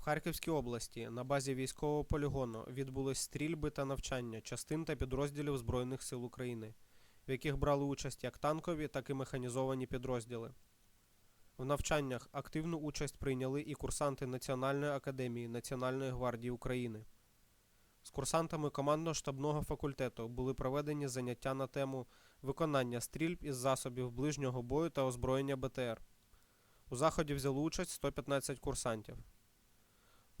В Харківській області на базі військового полігону відбулись стрільби та навчання частин та підрозділів Збройних сил України, в яких брали участь як танкові, так і механізовані підрозділи. В навчаннях активну участь прийняли і курсанти Національної академії Національної гвардії України. З курсантами командно-штабного факультету були проведені заняття на тему виконання стрільб із засобів ближнього бою та озброєння БТР. У заході взяли участь 115 курсантів.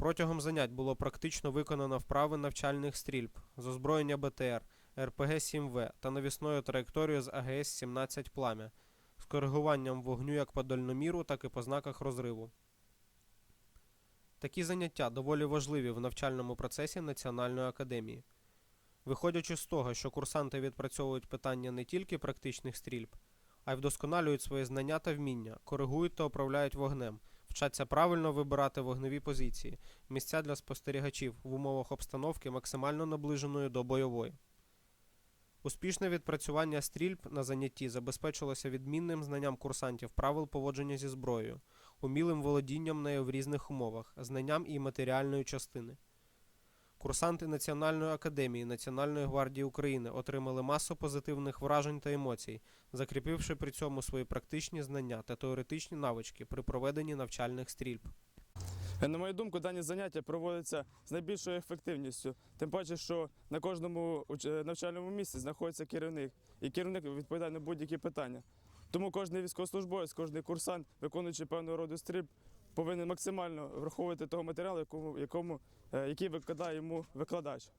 Протягом занять було практично виконано вправи навчальних стрільб з озброєння БТР, РПГ-7В та навісною траєкторією з АГС-17 пламя з коригуванням вогню як по дальноміру, так і по знаках розриву. Такі заняття доволі важливі в навчальному процесі Національної академії. Виходячи з того, що курсанти відпрацьовують питання не тільки практичних стрільб, а й вдосконалюють свої знання та вміння, коригують та управляють вогнем, вчаться правильно вибирати вогневі позиції, місця для спостерігачів в умовах обстановки максимально наближеної до бойової. Успішне відпрацювання стрільб на занятті забезпечилося відмінним знанням курсантів правил поводження зі зброєю, умілим володінням нею в різних умовах, знанням і матеріальної частини. Курсанти Національної академії Національної гвардії України отримали масу позитивних вражень та емоцій, закріпивши при цьому свої практичні знання та теоретичні навички при проведенні навчальних стрільб. Е, На мою думку, дані заняття проводяться з найбільшою ефективністю. Тим паче, що на кожному навчальному місці знаходиться керівник, і керівник відповідає на будь-які питання. Тому кожен військовослужбовець, кожен курсант, виконуючи певного роду стрільб, повинен максимально враховувати того матеріалу, якому, якому, е, який викладає йому викладач.